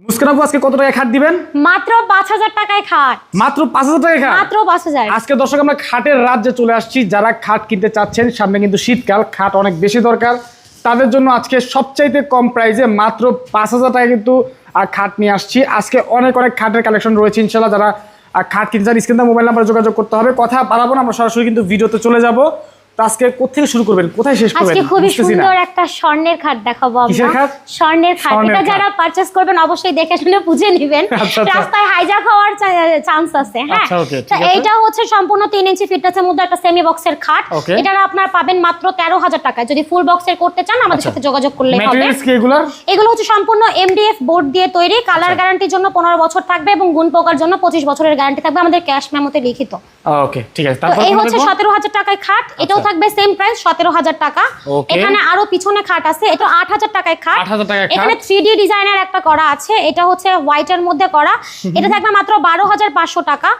মুস্কান আজকে কত টাকা খাট দিবেন? মাত্র পাঁচ হাজার টাকায় খাট। মাত্র পাঁচ হাজার টাকা খাট? মাত্র পাঁচ হাজার। আজকে দর্শক আমরা খাটের রাজ্যে চলে আসছি। যারা খাট কিনতে চাচ্ছেন সামনে কিন্তু শীতকাল খাট অনেক বেশি দরকার। তাদের জন্য আজকে সবচাইতে কম প্রাইসে মাত্র পাঁচ হাজার টাকা কিন্তু খাট নিয়ে আসছি। আজকে অনেক অনেক খাটের কালেকশন রয়েছে ইনশাল্লাহ যারা খাট কিনতে চান স্ক্রিন মোবাইল নাম্বারে যোগাযোগ করতে হবে। কথা পারাবো না আমরা সরাসরি কিন্তু ভিডিওতে চলে যাব। তো আজকে কোথেকে শুরু করবেন? কোথায় শেষ করবেন? আজকে খুবই সুন্দর একটা স্বর্ণের খাট দেখাবো আমরা। স্বর্ণের খাট। এটা যারা পারচেস করবেন অবশ্যই দেখে শুনে বুঝে নেবেন। আচ্ছা, আচ্ছা। রাস্তায় হাইজাক হওয়ার চান্স আছে হ্যাঁ? আচ্ছা, তো এইটা হচ্ছে সম্পূর্ণ তিন ইঞ্চি ফিটনেসের মধ্যে একটা সেমি বক্সের খাট। এটা আপনার পাবেন মাত্র টাকায়। যদি ফুল বক্সের করতে চান আমাদের। সাথে যোগাযোগ করলে হবে। এগুলো হচ্ছে সম্পূর্ণ এমডিএফ বোর্ড দিয়ে তৈরি। কালার। গ্যারান্টির জন্য পনেরো বছর থাকবে এবং গুণ পোকার জন্য পঁচিশ বছরের গ্যারান্টি থাকবে। আমাদের ক্যাশ মেমোতে লিখিত। ওকে ঠিক আছে। তো তারপর এই হচ্ছে দেখব? সতেরো হাজার টাকায় খাট। আচ্ছা। থাকবে সেম প্রাইস সতেরো হাজার টাকা। এখানে আরও পিছনে খাট আছে এটা আট হাজার টাকায় খাট। 8,000 টাকায় খাট। এখানে থ্রি ডি ডিজাইনের একটা করা আছে এটা হচ্ছে হোয়াইটের মধ্যে করা। এটা থাকবে মাত্র বারো হাজার পাঁচশো টাকা।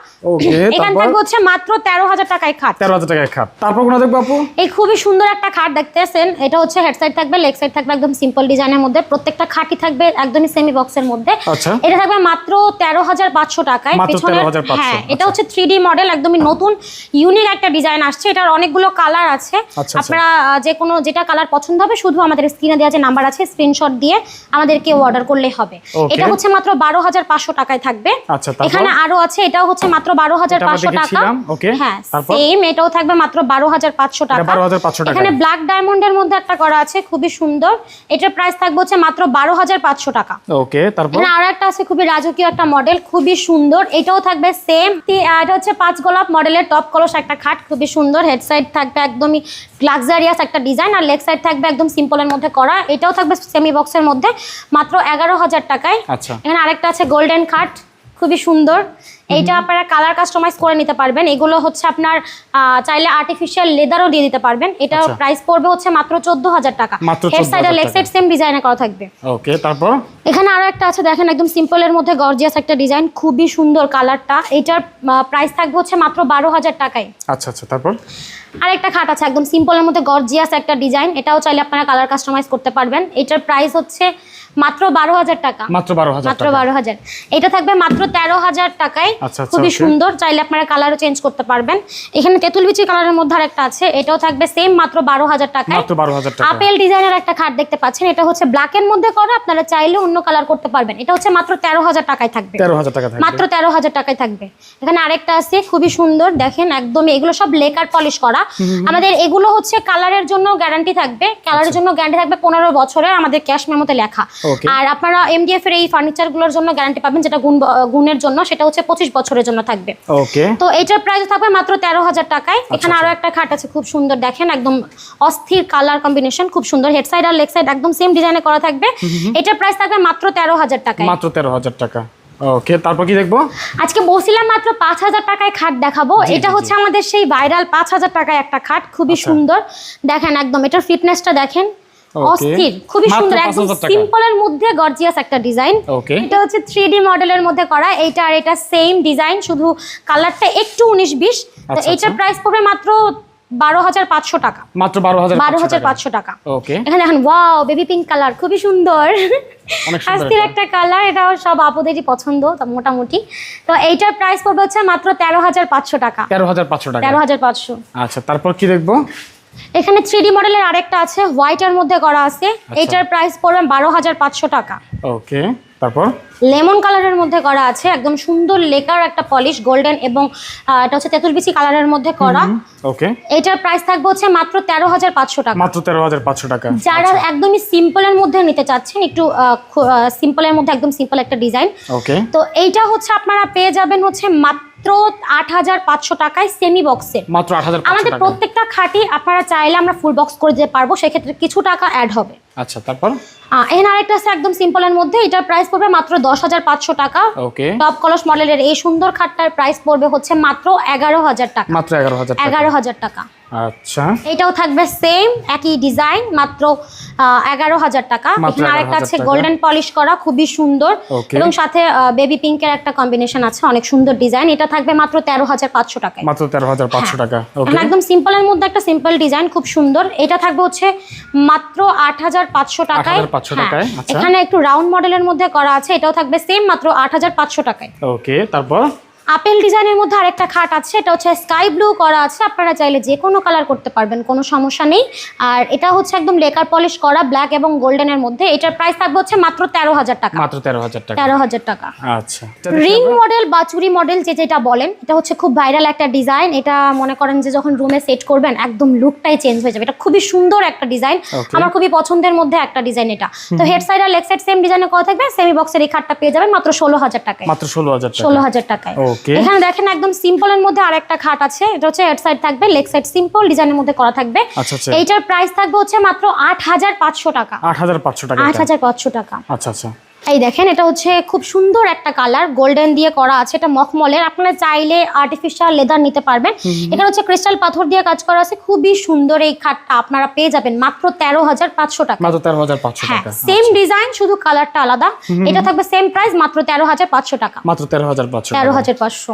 এখান? থাকবে হচ্ছে মাত্র তেরো হাজার টাকায় খাট। তেরো হাজার টাকায় খাট। তারপর কোনো দেখব আপু? এই খুবই সুন্দর একটা খাট দেখতেছেন। এটা হচ্ছে হেড সাইড থাকবে লেগ সাইড থাকবে একদম সিম্পল ডিজাইনের মধ্যে। প্রত্যেকটা খাটই থাকবে একদমই সেমি বক্সের মধ্যে। আচ্ছা। এটা থাকবে মাত্র তেরো হাজার পাঁচশো টাকায়। পেছনে হ্যাঁ এটা আচ্ছা। হচ্ছে থ্রি ডি মডেল একদমই নতুন ইউনিক একটা ডিজাইন আসছে। এটার অনেকগুলো কালার আছে। আচ্ছা। আপনারা যে কোনো যেটা কালার পছন্দ হবে শুধু আমাদের স্ক্রিনে দেওয়া যে নাম্বার আছে স্ক্রিনশট দিয়ে আমাদেরকে অর্ডার করলেই হবে। এটা হচ্ছে মাত্র বারো হাজার পাঁচশো টাকায় থাকবে। আচ্ছা, এখানে আরও আছে এটাও হচ্ছে মাত্র বারো হাজার পাঁচশো টাকা। হ্যাঁ? সেম এটাও থাকবে মাত্র বারো হাজার পাঁচশো টাকা। 12,500 টাকায়। এখানে ব্ল্যাক ডায়মন্ডের মধ্যে একটা করা আছে খুবই সুন্দর। এটার প্রাইস থাকবে হচ্ছে মাত্র বারো হাজার পাঁচশো টাকা। ওকে তারপর? আরও একটা আছে খুবই রাজকীয় একটা মডেল খুবই সুন্দর। এটাও থাকবে সেম এটা হচ্ছে পাঁচ গোলাপ মডেলের টপ কলস একটা খাট খুবই সুন্দর। হেড সাইড থাকবে একদমই লাক্সারিয়াস একটা ডিজাইন আর লেগ সাইড থাকবে একদম সিম্পলের মধ্যে করা। এটাও থাকবে সেমি বক্সের মধ্যে মাত্র এগারো হাজার টাকায়। আচ্ছা। এখানে আরেকটা আছে গোল্ডেন খাট খুবই সুন্দর। এইটা আপনারা কালার কাস্টমাইজ করে নিতে পারবেন। এগুলো হচ্ছে আপনার চাইলে আর্টিফিশিয়াল লেদারও দিয়ে দিতে পারবেন। আচ্ছা। প্রাইস পড়বে হচ্ছে মাত্র চোদ্দ হাজার টাকা হেড সাইড আর লেগ সাইড সেম ডিজাইনে করা থাকবে। ওকে তারপর? এখানে আরও একটা আছে দেখেন একদম সিম্পলের মধ্যে গর্জিয়াস একটা ডিজাইন খুবই সুন্দর কালারটা এটার প্রাইস থাকবে হচ্ছে মাত্র বারো হাজার টাকায়। আচ্ছা আচ্ছা তারপর? আরেকটা খাট আছে একদম সিম্পলের মধ্যে গর্জিয়াস একটা ডিজাইন এটাও চাইলে আপনারা কালার কাস্টমাইজ করতে পারবেন। এটার প্রাইস হচ্ছে মাত্র বারো হাজার টাকা। মাত্র বারো হাজার মাত্র বারো হাজার। এটা থাকবে মাত্র তেরো হাজার টাকায়। আচ্ছা, আচ্ছা, খুবই সুন্দর। চাইলে আপনারা কালারও চেঞ্জ করতে পারবেন। এখানে তেঁতুল বিচি কালারের মধ্যে আরেকটা আছে। এটাও থাকবে সেম মাত্র বারো হাজার টাকায়। আপেল ডিজাইনের একটা খাট দেখতে পাচ্ছেন। এটা হচ্ছে ব্ল্যাক এর মধ্যে করা। আপনারা চাইলে অন্য কালার করতে পারবেন। এটা হচ্ছে মাত্র তেরো হাজার টাকায় থাকবে। তেরো হাজার টাকা মাত্র তেরো হাজার টাকায় থাকবে। এখানে আরেকটা আছে। খুবই সুন্দর। দেখেন একদমই এগুলো সব লেকার পলিশ করা। আমাদের এগুলো হচ্ছে কালারের জন্য গ্যারান্টি থাকবে। কালারের জন্য গ্যারান্টি থাকবে পনেরো বছরের আমাদের ক্যাশ মেমোতে লেখা. আর আপনারা এমডিএফ এর এই ফার্নিচারগুলোর জন্য গ্যারান্টি পাবেন যেটা গুণ গুণের জন্য সেটা হচ্ছে পঁচিশ বছরের জন্য থাকবে। ওকে তো এটার প্রাইস থাকবে মাত্র তেরো হাজার টাকায়। আচ্ছা, এখানে আরও একটা খাট আছে খুব সুন্দর দেখেন একদম অস্থির কালার কম্বিনেশন খুব সুন্দর হেড সাইড আর লেগ সাইড একদম সেম ডিজাইনে করা থাকবে। এটার প্রাইস থাকবে মাত্র তেরো হাজার টাকায়। মাত্র তেরো হাজার টাকা। ওকে তারপর কি দেখব? আজকে বলছিলাম মাত্র পাঁচ হাজার টাকায় খাট দেখাবো। এটা হচ্ছে আমাদের সেই ভাইরাল পাঁচ হাজার টাকায় একটা খাট খুবই আচ্ছা। সুন্দর। দেখেন একদম এটার ফিটনেসটা দেখেন. অস্থির খুবই সুন্দর একদম 5,000 টাকা। সিম্পলের মধ্যে গর্জিয়াস একটা ডিজাইন এটা হচ্ছে থ্রি ডি মডেলের মধ্যে করা এইটা আর এটা সেম ডিজাইন শুধু কালারটা একটু উনিশ বিশ। তো আচ্ছা, এইটার আচ্ছা। প্রাইস পড়বে মাত্র বারো হাজার পাঁচশো টাকা। মাত্র বারো হাজার বারো হাজার পাঁচশো টাকা। ওকে এখানে দেখেন ওয়াও বেবি পিঙ্ক কালার খুবই সুন্দর। একটা। একটা কালার এটাও সব আপুদেরই পছন্দ মোটামুটি। তো এইটার প্রাইস পড়বে হচ্ছে মাত্র তেরো হাজার পাঁচশো টাকা। তেরো হাজার পাঁচশো টাকা। তেরো হাজার পাঁচশো। আচ্ছা তারপর কি দেখব? এখানে থ্রি মডেলের আরেকটা আছে হোয়াইটের মধ্যে করা আছে। আচ্ছা। এইটার প্রাইস পড়বে বারো হাজার পাঁচশো টাকা। ওকে তারপর? লেমন কালারের মধ্যে করা আছে একদম সুন্দর লেকার একটা পলিশ গোল্ডেন এবং এটা হচ্ছে তেঁতুল বিচি কালারের মধ্যে করা। ওকে এটার প্রাইস থাকবে হচ্ছে মাত্র তেরো হাজার পাঁচশো টাকা। মাত্র তেরো হাজার পাঁচশো টাকা যারা একদমই সিম্পলের মধ্যে নিতে চাচ্ছেন একটু সিম্পলের মধ্যে একদম সিম্পল একটা ডিজাইন ওকে তো এইটা হচ্ছে আপনারা পেয়ে যাবেন হচ্ছে মাত্র আট হাজার পাঁচশো টাকায় সেমি বক্সে মাত্র আট হাজার পাঁচশো আমাদের প্রত্যেকটা খাটি আপনারা চাইলে আমরা ফুল বক্স করে দিতে পারব সেক্ষেত্রে কিছু টাকা অ্যাড হবে। আচ্ছা তারপর? এখানে আরেকটা আছে একদম সিম্পলের মধ্যে। এটার প্রাইস পড়বে মাত্র দশ হাজার পাঁচশো টাকা। ওকে টপ কলস মডেলের এই সুন্দর খাটটার প্রাইস পড়বে হচ্ছে মাত্র এগারো হাজার টাকা। মাত্র এগারো হাজার টাকা। এগারো হাজার টাকা। আচ্ছা। এটাও থাকবে সেম একই ডিজাইন মাত্র এগারো হাজার টাকা। এখানে আরেকটা আছে গোল্ডেন পলিশ করা খুবই সুন্দর। এবং সাথে বেবি পিঙ্কের একটা কম্বিনেশন আছে অনেক সুন্দর ডিজাইন এটা থাকবে মাত্র তেরো হাজার পাঁচশো টাকায়। মাত্র তেরো হাজার পাঁচশো টাকা। এখানে একদম সিম্পলের মধ্যে একটা সিম্পল ডিজাইন খুব সুন্দর। এটা থাকবে হচ্ছে মাত্র আট হাজার পাঁচশো টাকায়। 8,500 হ্যাঁ, টাকায়, আচ্ছা। এখানে একটু রাউন্ড মডেলের মধ্যে করা আছে এটাও থাকবে সেম মাত্র আট হাজার পাঁচশো টাকায়। ওকে তারপর? আপেল ডিজাইনের মধ্যে আরেকটা খাট আছে এটা হচ্ছে স্কাই ব্লু করা আছে আপনারা চাইলে যে কোনো কালার করতে পারবেন কোনো সমস্যা নেই। আর এটা হচ্ছে একদম লেকার পলিশ করা ব্ল্যাক এবং গোল্ডেনের মধ্যে এটার প্রাইস থাকবে হচ্ছে মাত্র তেরো হাজার টাকা। মাত্র তেরো হাজার টাকা। তেরো হাজার টাকা। আচ্ছা। রিং মডেল বা চুরি মডেল যে যেটা বলেন এটা হচ্ছে খুব ভাইরাল একটা ডিজাইন এটা মনে করেন যে যখন রুমে সেট করবেন একদম লুকটাই চেঞ্জ হয়ে যাবে। এটা খুবই সুন্দর একটা ডিজাইন আমার খুবই পছন্দের মধ্যে একটা ডিজাইন এটা। তো হেড সাইড আর লেগ সাইড সেম ডিজাইনে করা থাকবে সেমি বক্সের এই খাটটা পেয়ে যাবেন মাত্র ষোলো হাজার টাকায়। মাত্র ষোলো হাজার টাকা ষোলো হাজার টাকায়। Okay. এখানে দেখেন একদম সিম্পলের মধ্যে আরেকটা খাট আছে এটা হচ্ছে হেড সাইড থাকবে লেগ সাইড সিম্পল ডিজাইনের মধ্যে করা থাকবে আচ্ছা, আচ্ছা। এইটার প্রাইস থাকবে হচ্ছে মাত্র আট হাজার পাঁচশো টাকা আট হাজার পাঁচশো টাকা আট এটা। হাজার পাঁচশো টাকা আচ্ছা আচ্ছা এই দেখেন এটা হচ্ছে খুব সুন্দর একটা কালার গোল্ডেন দিয়ে করা আছে এটা মখমলের। আপনারা চাইলে আর্টিফিশিয়াল লেদার নিতে পারবেন। এখানে হচ্ছে ক্রিস্টাল পাথর দিয়ে কাজ করা আছে খুবই সুন্দর এই খাটটা আপনারা পেয়ে যাবেন মাত্র তেরো হাজার পাঁচশো টাকা। মাত্র তেরো হাজার পাঁচশো হ্যাঁ টাকা সেম ডিজাইন শুধু কালারটা আলাদা। এটা থাকবে সেম প্রাইস মাত্র তেরো হাজার পাঁচশো টাকা। মাত্র তেরো হাজার পাঁচশো তেরো হাজার পাঁচশো।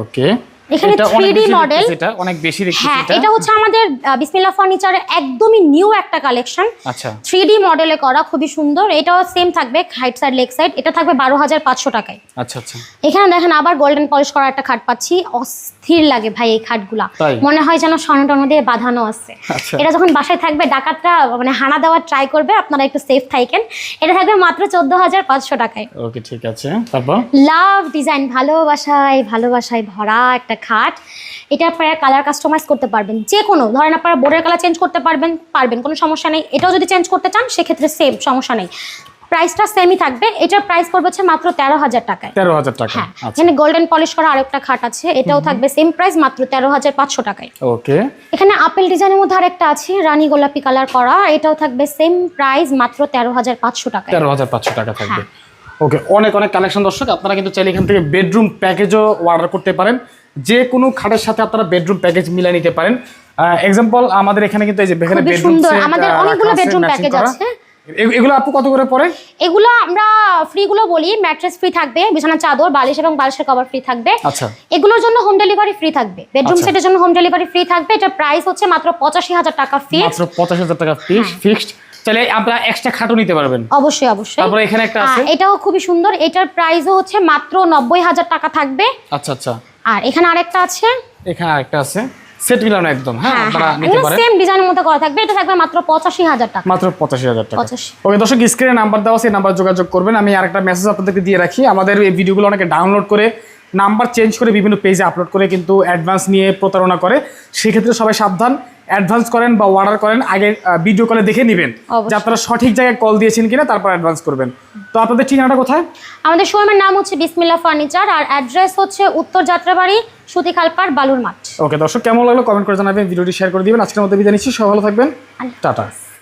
ওকে এখানে এটা অনেক 3D বেশি model। দেখতেছি এটা অনেক বেশি দেখতেছি হ্যাঁ এটা। এটা হচ্ছে আমাদের বিসমিল্লা ফার্নিচারের একদমই নিউ একটা কালেকশন আচ্ছা। থ্রি ডি মডেলে করা খুবই সুন্দর। এটাও সেম থাকবে হাইট সাইড লেগ সাইড এটা থাকবে বারো হাজার পাঁচশো টাকায়। আচ্ছা আচ্ছা। এখানে দেখেন আবার গোল্ডেন পলিশ করা একটা খাট পাচ্ছি। অস্থির লাগে ভাই এই খাটগুলা। মনে হয় যেন স্বর্ণ টর্ণ দিয়ে বাঁধানো আছে। আচ্ছা। এটা যখন বাসায় থাকবে ডাকাতরা মানে হানা দেওয়ার ট্রাই করবে আপনারা একটু সেফ থাকেন। এটা থাকবে মাত্র চোদ্দ হাজার পাঁচশো টাকায়। ওকে ঠিক আছে। তারপর? লাভ ডিজাইন ভালোবাসায় ভালোবাসায় ভরা একটা খাট এটা আপনারা কালার কাস্টমাইজ করতে পারবেন। যে কোনো ধরেন আপনারা বোর্ডের কালার চেঞ্জ করতে পারবেন পারবেন কোনো সমস্যা নেই। এটাও যদি চেঞ্জ করতে চান সেক্ষেত্রে সেম সমস্যা নেই। প্রাইসটা সেমই থাকবে। এটার প্রাইস পড়বে হচ্ছে মাত্র তেরো হাজার টাকায়। তেরো হাজার টাকা। হ্যাঁ আচ্ছা। এখানে গোল্ডেন পলিশ করা আরেকটা খাট আছে। এটাও থাকবে সেম প্রাইস মাত্র তেরো হাজার পাঁচশো টাকায়। ওকে এখানে আপেল ডিজাইনের মধ্যে আরেকটা আছে রানী গোলাপি কালার করা। এটাও থাকবে সেম প্রাইস মাত্র তেরো হাজার পাঁচশো টাকায়। তেরো হাজার পাঁচশো টাকা থাকবে। হ্যাঁ। ওকে অনেক অনেক কালেকশন দর্শক আপনারা কিন্তু চাইলে এখান থেকে বেডরুম প্যাকেজও অর্ডার করতে পারেন। যে কোনো খাটের সাথে আপনারা বেডরুম প্যাকেজ মিলিয়ে নিতে পারেন। এক্সাম্পল আমাদের এখানে কিন্তু এই যে এখানে বেডরুম। আমাদের অনেকগুলো bedroom package আছে। এগুলো আপু কত করে পড়ে? এগুলো আমরা ফ্রিগুলো বলি ম্যাট্রেস ফ্রি থাকবে বিছানা চাদর বালিশ এবং বালিশের কভার ফ্রি থাকবে। আচ্ছা। এগুলোর জন্য হোম ডেলিভারি ফ্রি থাকবে। বেডরুম আচ্ছা। সেটের জন্য হোম ডেলিভারি ফ্রি থাকবে। এটা প্রাইস হচ্ছে মাত্র পঁচাশি হাজার টাকা ফিক্স মাত্র পঁচাশ হাজার টাকা ফিক্সড হ্যাঁ। ফিক্সড চাইলে আপনারা এক্সট্রা খাটও নিতে পারবেন। অবশ্যই অবশ্যই। তারপরে এখানে একটা আছে। এটাও খুবই সুন্দর। এটার প্রাইসও হচ্ছে মাত্র নব্বই হাজার টাকা থাকবে। আচ্ছা আচ্ছা। আর এখানে আরেকটা আছে? এখানে আরেকটা আছে। সেট মিলানো একদম হ্যাঁ হ্যাঁ আপনারা হ্যাঁ নিতে পারেন। সেম ডিজাইনের মধ্যে করা থাকবে। এটা থাকবে মাত্র পঁচাশি হাজার টাকা। মাত্র পঁচাশি হাজার টাকা। 85 ওকে দর্শক স্ক্রিনে নাম্বার দেওয়া সেই নাম্বার যোগাযোগ করবেন। আমি আরেকটা মেসেজ আপনাদেরকে দিয়ে রাখি। আমাদের এই ভিডিওগুলো অনেকে ডাউনলোড করে নাম্বার চেঞ্জ করে বিভিন্ন পেজে আপলোড করে কিন্তু অ্যাডভান্স নিয়ে প্রতারণা করে। সেক্ষেত্রে সবাই সাবধান। অ্যাডভান্স করেন বা অর্ডার করেন আগে ভিডিও কলে দেখে নেবেন। যে আপনারা সঠিক জায়গায় কল দিয়েছেন কিনা তারপর অ্যাডভান্স করবেন। তো আপনাদের ঠিকানাটা কোথায়? আমাদের শোরুমের নাম হচ্ছে বিসমিল্লা ফার্নিচার আর অ্যাড্রেস হচ্ছে উত্তর যাত্রাবাড়ি সুতিখালপার বালুর মাঠ ওকে দর্শক কেমন লাগল? কমেন্ট করে জানাবেন ভিডিওটি শেয়ার করে দিবেন। আজকের মধ্যে বিদায় নিচ্ছি সবাই ভালো থাকবেন। টাটা।